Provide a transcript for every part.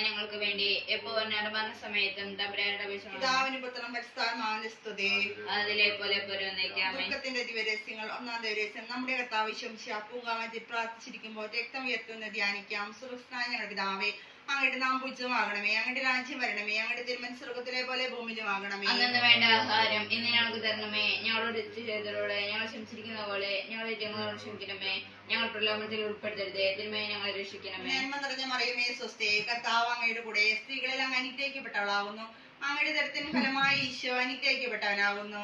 ഞങ്ങൾക്ക് വേണ്ടി എപ്പോ നടമാന സമയത്തും അതിലെ പോലെ ദിവരസ്യങ്ങൾ ഒന്നാം ദിവരസ്യം നമ്മുടെ കർത്താവശ്യം ശാപ്പൂങ്കാമത്തിൽ പ്രാർത്ഥിച്ചിരിക്കുമ്പോൾ രക്തം ഉയർത്തുന്ന ധ്യാനിക്കാം. സുഹൃസ്നായ ഞങ്ങളുടെ പിതാവേ അങ്ങയുടെ നാം പൂച്ച വാങ്ങണമേ അങ്ങോട്ട് രാജ്യം വരണമേ അങ്ങോട്ട് തിരുമൻ സ്വർഗത്തിലെ പോലെ ഭൂമിയിൽ വാങ്ങണമേ. അങ്ങനെ വേണ്ട ആഹാരം ഇന്ന് ഞങ്ങൾക്ക് തരണമേ. ഞങ്ങളോട് ചെയ്തവരോട് ഞങ്ങൾ ക്ഷമിച്ചിരിക്കുന്ന പോലെ ഞങ്ങളെ ജനങ്ങളോട് ക്ഷമിക്കണമേ. ഞങ്ങൾ പ്രലോഭനത്തിൽ ഉൾപ്പെടുത്തരുതേ. തിരുമേ ഞങ്ങളെ രക്ഷിക്കണമേ. നന്മ നിറഞ്ഞ മറിയമേ സ്വസ്ഥയെ കർത്താവ് അങ്ങയുടെ കൂടെ സ്ത്രീകളിൽ അങ്ങ് അനുഗ്രഹിക്കപ്പെട്ടവളാകുന്നു അങ്ങയുടെ തരത്തിന് ഫലമായി ഈശോ അനുഗ്രഹിക്കപ്പെട്ടവനാകുന്നു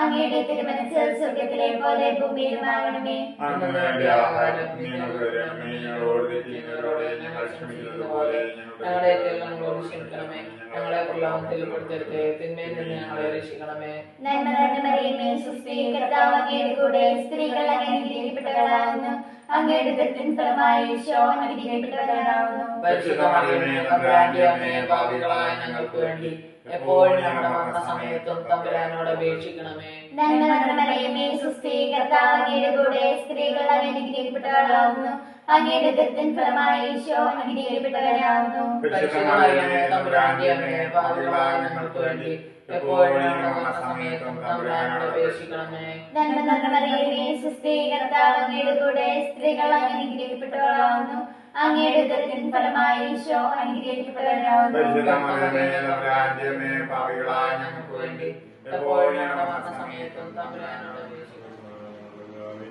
അങ്ങയുടെ തിരുമനസ് സ്വർഗത്തിലെ പോലെ ഭൂമിയിലുമാകണമേ ഞങ്ങളോട് ഞങ്ങൾ ക്ഷമിക്കുന്നത് പോലെ ഞങ്ങളെ ഞങ്ങളോട് ഞങ്ങളെ പ്രലോഭനത്തിൽ ഉൾപ്പെടുത്തരുത് തിന്മയിൽ നിന്ന് ഞങ്ങളെ രക്ഷിക്കണമേ. നന്മ നിറഞ്ഞ മറിയമേ സുസ്ഥി കർത്താവ് അങ്ങയുടെ കൂടെ സ്ത്രീകൾ അങ്ങനെ അനുഗ്രഹിക്കപ്പെട്ടവരാകുന്നു അങ്ങയുടെ ദത്തിൻ ഫലമായി ഈശോ അനുഗ്രഹിക്കപ്പെട്ടവരാകുന്നു. പരിശുദ്ധമറിയമേ തമ്പുരാന്റെ അമ്മേ പാപികളായ ഞങ്ങൾക്ക് വേണ്ടി എപ്പോഴും ഞങ്ങളുടെ മരണസമയത്തും തമ്പുരാനോട് അപേക്ഷിക്കണമേ. നന്മ നിറഞ്ഞ മറിയമേ സുസ്ഥി കർത്താവ് അങ്ങയുടെ കൂടെ സ്ത്രീകൾ അങ്ങനെ അങ്ങയുടെ ദത്തിൻ ഫലമായി ഈശോ അങ്ങയുടെ കൂടെ സ്ത്രീകൾ അങ്ങനെ അങ്ങയുടെ ദത്തിൻ ഫലമായി ഈശോ വേണ്ടി എപ്പോഴും ഞങ്ങളുടെ മരണസമയത്തും തമ്പുരാനോട് അപേക്ഷിക്കണമേ.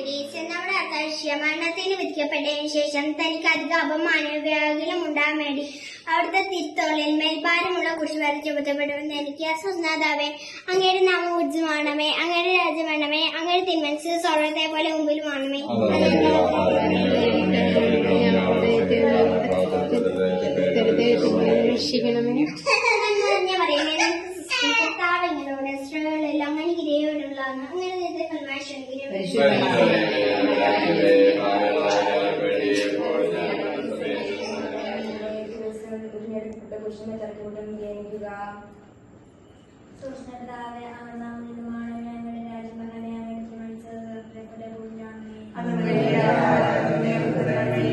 നാലാം ദിവസം നമ്മുടെ അത്താഴ്ച മരണത്തിന് വിധിക്കപ്പെട്ടതിന് ശേഷം തനിക്ക് അധിക അപമാനവും വ്യാകുലം ഉണ്ടാകാൻ വേണ്ടി അവിടുത്തെ തിരുത്തോളിൽ മേൽഭാരമുള്ള കുറിച്ച് വരെ ചുമത്തപ്പെടുമെന്ന് എനിക്ക് അസ്വസ്നാഥാവേ അങ്ങയുടെ നാമം ഊർജമാണമേ അങ്ങയുടെ രാജ്യമാണമേ അങ്ങയുടെ തിന്മനസ് സ്വർണത്തെ പോലെ മുമ്പിലുമാണമേ. നന്മ പറയുമേ നമുക്ക് കർത്താവ് അങ്ങനെ സ്ത്രീകളിൽ അങ്ങനെ ഗിരിയോടുള്ളതാണ് അങ്ങനെ നേരത്തെ ഫലമായി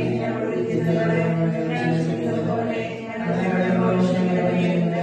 സ്ത്രീകളെ അനുഗ്രഹിക്കപ്പെടുന്നു അങ്ങയുടെ ഫലമായി ഈശോ